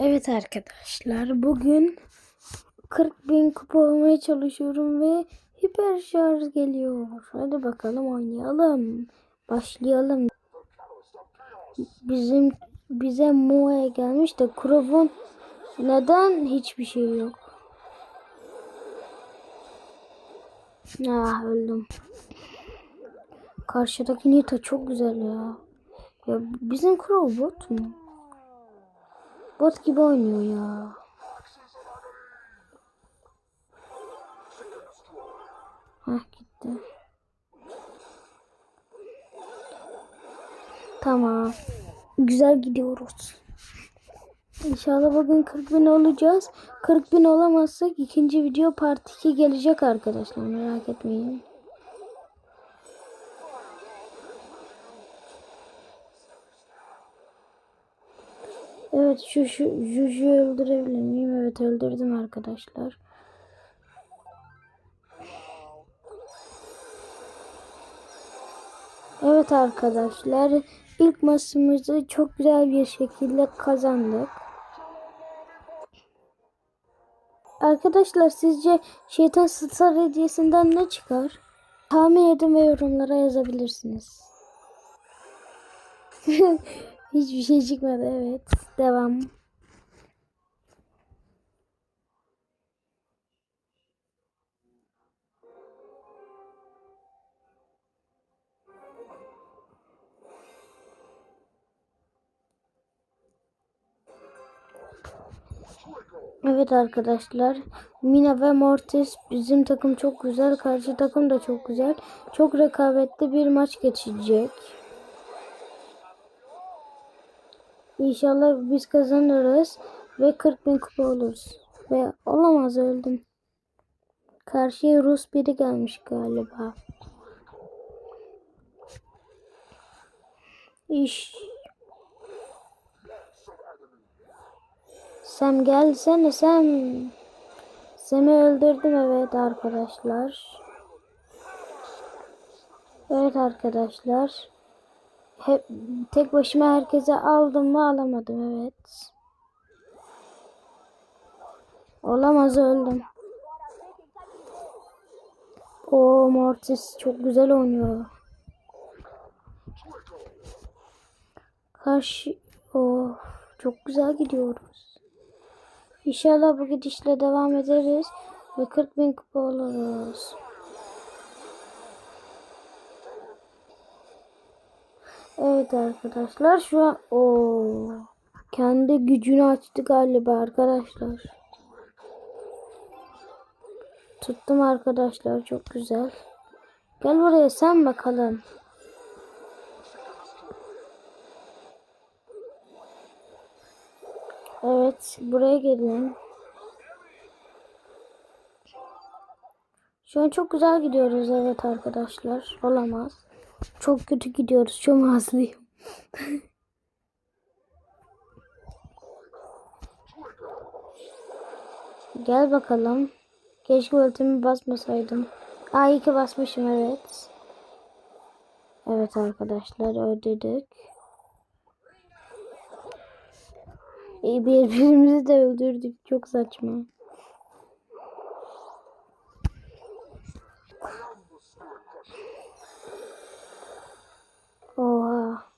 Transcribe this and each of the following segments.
Evet arkadaşlar bugün 40 bin kupa olmaya çalışıyorum ve hiper şarj geliyor. Hadi bakalım oynayalım. Başlayalım. Bizim bize Moe gelmiş de Krov'un neden hiçbir şey yok? Ah öldüm. Karşıdaki Nita çok güzel ya. Ya bizim Krov bot mu? Bot gibi oynuyor ya. Hah gitti. Tamam. Güzel gidiyoruz. İnşallah bugün 40 bin olacağız. 40 bin olamazsak ikinci video part 2 gelecek arkadaşlar. Merak etmeyin. Evet şu şu Juju'yu öldürebilir miyim? Evet öldürdüm arkadaşlar. Evet arkadaşlar ilk maçımızı çok güzel bir şekilde kazandık. Arkadaşlar sizce şeytan star hediyesinden ne çıkar? Tahmin edin ve yorumlara yazabilirsiniz. Hiçbir şey çıkmadı evet. Devam. Evet arkadaşlar. Mina ve Mortis bizim takım çok güzel. Karşı takım da çok güzel. Çok rekabetli bir maç geçecek. İnşallah biz kazanırız ve 40 bin kupa oluruz. Ve olamaz öldüm. Karşıya Rus biri gelmiş galiba. İş. Sam gelsene Sam. Sam'i öldürdüm evet arkadaşlar. Evet arkadaşlar. Hep tek başıma herkese aldım mı alamadım evet. Olamaz öldüm. O Mortis çok güzel oynuyor. Karşı o çok güzel gidiyoruz. İnşallah bu gidişle devam ederiz ve 40 bin kupa oluruz. Evet arkadaşlar şu an o kendi gücünü açtı galiba arkadaşlar. Tuttum arkadaşlar çok güzel. Gel buraya sen bakalım. Evet buraya gelin. Şu an çok güzel gidiyoruz evet arkadaşlar. Olamaz. Çok kötü gidiyoruz. Çok hızlıyım. Gel bakalım. Keşke ultimi basmasaydım. Aa iyi ki basmışım evet. Evet arkadaşlar öldürdük. Birbirimizi de öldürdük. Çok saçma. Oha.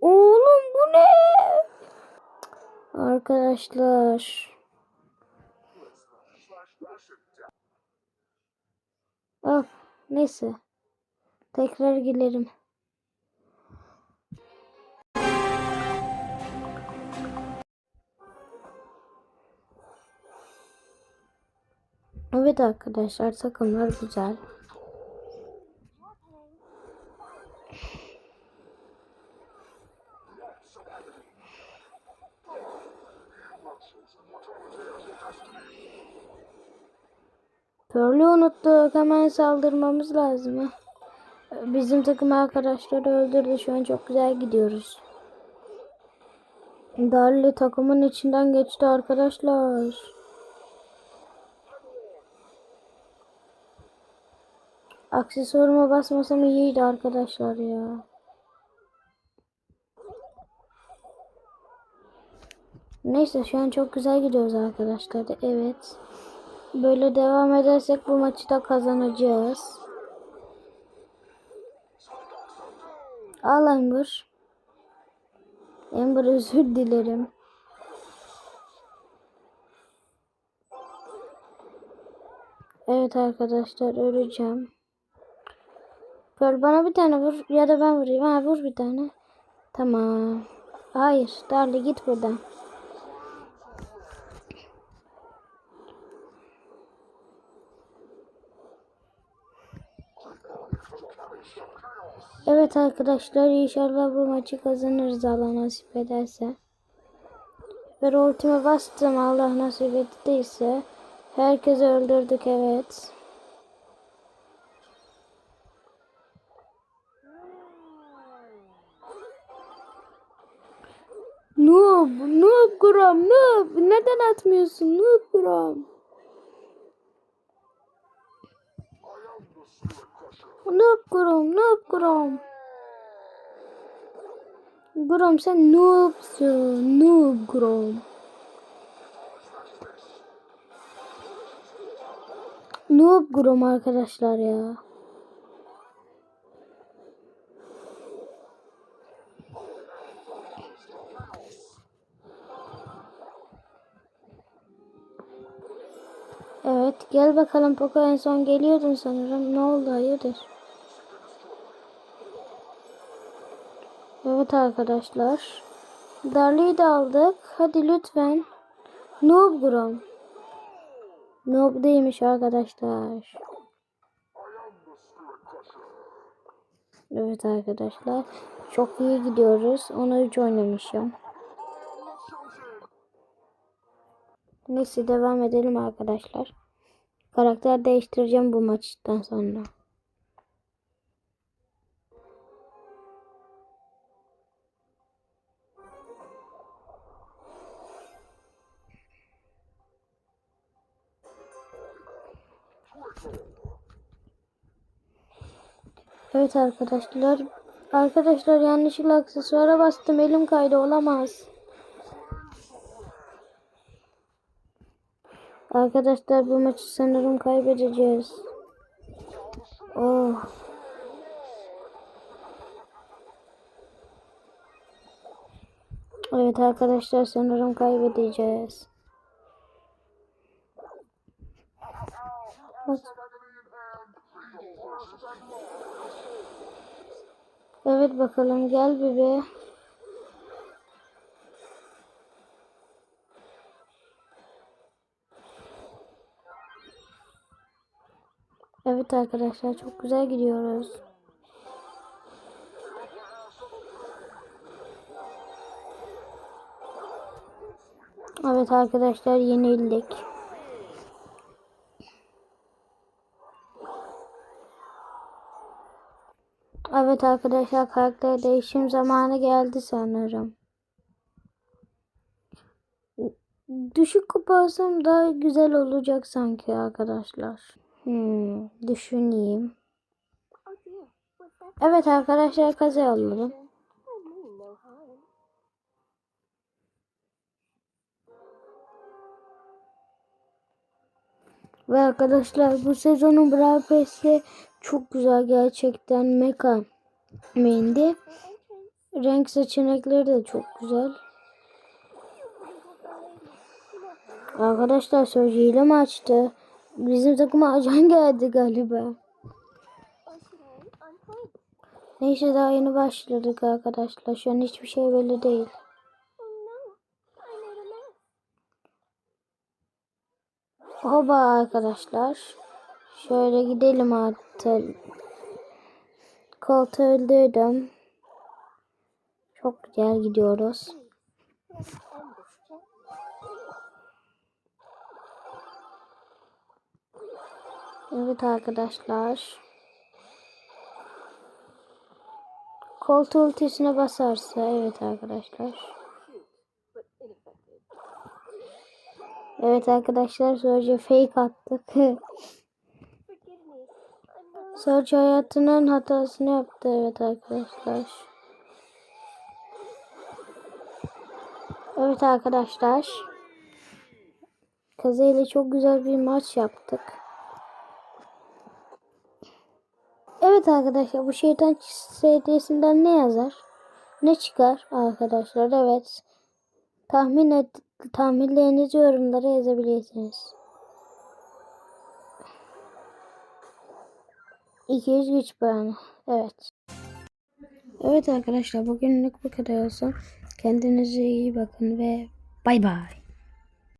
Oğlum bu ne? Arkadaşlar. Of, neyse. Tekrar girelim. Evet arkadaşlar takımlar güzel. Pearl'ü unuttuk. Hemen saldırmamız lazım. Bizim takım arkadaşları öldürdü. Şu an çok güzel gidiyoruz. Darli takımın içinden geçti arkadaşlar. Aksesuarıma basmasam iyiydi arkadaşlar ya. Neyse şu an çok güzel gidiyoruz arkadaşlar. Evet. Böyle devam edersek bu maçı da kazanacağız. Al Amber. Amber özür dilerim. Evet arkadaşlar öleceğim. Pearl bana bir tane vur ya da ben vurayım. Ha vur bir tane. Tamam. Hayır Darly git buradan. Evet arkadaşlar inşallah bu maçı kazanırız Allah nasip ederse. Ve ultime bastım Allah nasip ettiyse. Herkesi öldürdük evet. Noob, noob Grom, noob. Neden atmıyorsun noob Grom? Noob Grom, noob Grom. Grom sen noobsun, noob Grom. Noob Grom arkadaşlar ya. Evet gel bakalım Poco en son geliyordun sanırım. Ne oldu hayırdır? Evet arkadaşlar. Darly'yi de aldık. Hadi lütfen. Noob Grom. Noob değilmiş arkadaşlar. Evet arkadaşlar. Çok iyi gidiyoruz. Ona 3 oynamışım. Neyse devam edelim arkadaşlar. Karakter değiştireceğim bu maçtan sonra. Evet arkadaşlar. Arkadaşlar yanlışlıkla aksesuara bastım. Elim kaydı olamaz. Arkadaşlar bu maçı sanırım kaybedeceğiz. Oh. Evet arkadaşlar sanırım kaybedeceğiz. Bak. Evet bakalım gel bebe. Evet arkadaşlar çok güzel gidiyoruz. Evet arkadaşlar yenildik. Evet arkadaşlar karakter değişim zamanı geldi sanırım. Düşük kupa daha güzel olacak sanki arkadaşlar. Hmm, düşüneyim. Evet arkadaşlar kaza yolladım. Ve arkadaşlar bu sezonun Brawl Pass'i çok güzel gerçekten Mecha Mendi. Renk seçenekleri de çok güzel. Arkadaşlar sözcüğüyle mi açtı? Bizim takıma ajan geldi galiba. Neyse daha yeni başladık arkadaşlar. Şu an hiçbir şey belli değil. Hoba arkadaşlar. Şöyle gidelim artık. Koltuğu öldürdüm. Çok güzel gidiyoruz. Evet arkadaşlar. Koltuğu ultisine basarsa evet arkadaşlar. Evet arkadaşlar sadece fake attık. Sergio hayatının hatasını yaptı evet arkadaşlar. Evet arkadaşlar. Kaze ile çok güzel bir maç yaptık. Evet arkadaşlar bu şeytan SD'sinden ne yazar? Ne çıkar arkadaşlar? Evet. Tahmin et, tahminlerinizi yorumlara yazabilirsiniz. 200 güç puanı. Evet. Evet arkadaşlar bugünlük bu kadar olsun. Kendinize iyi bakın ve bay bay.